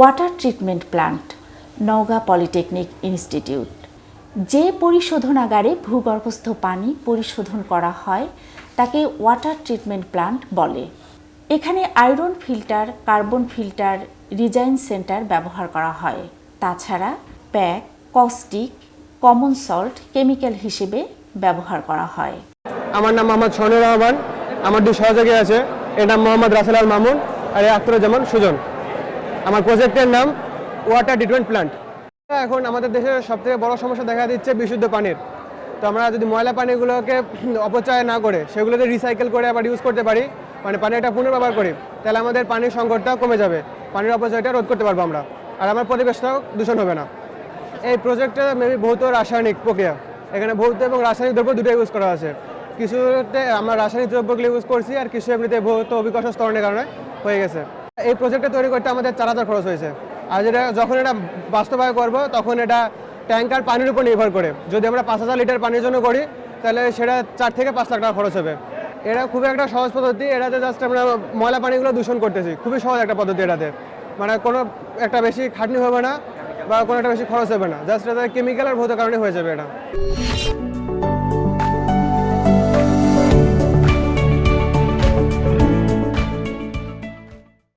Water treatment plant Naogaon polytechnic institute যে পরিশোধনাগারে ভূগর্ভস্থ পানি পরিশোধন করা হয়, তাকে ওয়াটার ট্রিটমেন্ট প্ল্যান্ট বলে। এখানে iron filter, carbon filter, resin centre ব্যবহার করা হয়। তাছাড়া pack, caustic, common salt, chemical হিসেবে ব্যবহার করা হয়। আমার নাম মোহাম্মদ সনুর রহমান, আমার দুই সহযোগী আছে। এর নাম মোহাম্মদ রাসেল আল মামুন আর এ আখতারুজ্জামান সুজন। আমার প্রজেক্টের নাম ওয়াটার ট্রিটমেন্ট প্ল্যান্ট এখন আমাদের দেশে সবথেকে বড় সমস্যা দেখা দিচ্ছে বিশুদ্ধ পানির। তো আমরা যদি ময়লা পানিগুলোকে অপচয় না করে, সেগুলোকে রিসাইকেল করে আবার ইউজ করতে পারি মানে পানিটা পুনর্ব্যবহার করি, তাহলে আমাদের পানির সংকটটা কমে যাবে। পানির অপচয়টা রোধ করতে পারব আমরা। আর আমার পরিবেশটাও দূষণ হবে না। এই প্রজেক্টে মেবি ভৌত রাসায়নিক প্রক্রিয়া। এখানে ভৌত এবং রাসায়নিক দ্রব্য দুটো ইউজ করা আছে। কিছুতে আমরা রাসায়নিক দ্রব্যগুলো ইউজ করছি, আর কিছু এমনিতে ভৌত অভিকর্ষ স্তরণের কারণে হয়ে গেছে। এই প্রজেক্টটা তৈরি করতে আমাদের চার হাজার খরচ হয়েছে। আর যেটা যখন এটা বাস্তবায়ন করব, তখন এটা ট্যাঙ্কার পানির উপর নির্ভর করে। যদি আমরা পাঁচ হাজার লিটার পানির জন্য করি, তাহলে সেটা চার থেকে পাঁচ লাখ টাকা খরচ হবে। এটা খুবই একটা সহজ পদ্ধতি। এটাতে জাস্ট আমরা ময়লা পানিগুলো দূষণ করতেছি। খুবই সহজ একটা পদ্ধতি এটাতে। মানে কোনো একটা বেশি খাটনি হবে না বা কোনো একটা বেশি খরচ হবে না। জাস্ট এটা কেমিক্যাল আর ভৌত কারণে হয়ে যাবে এটা।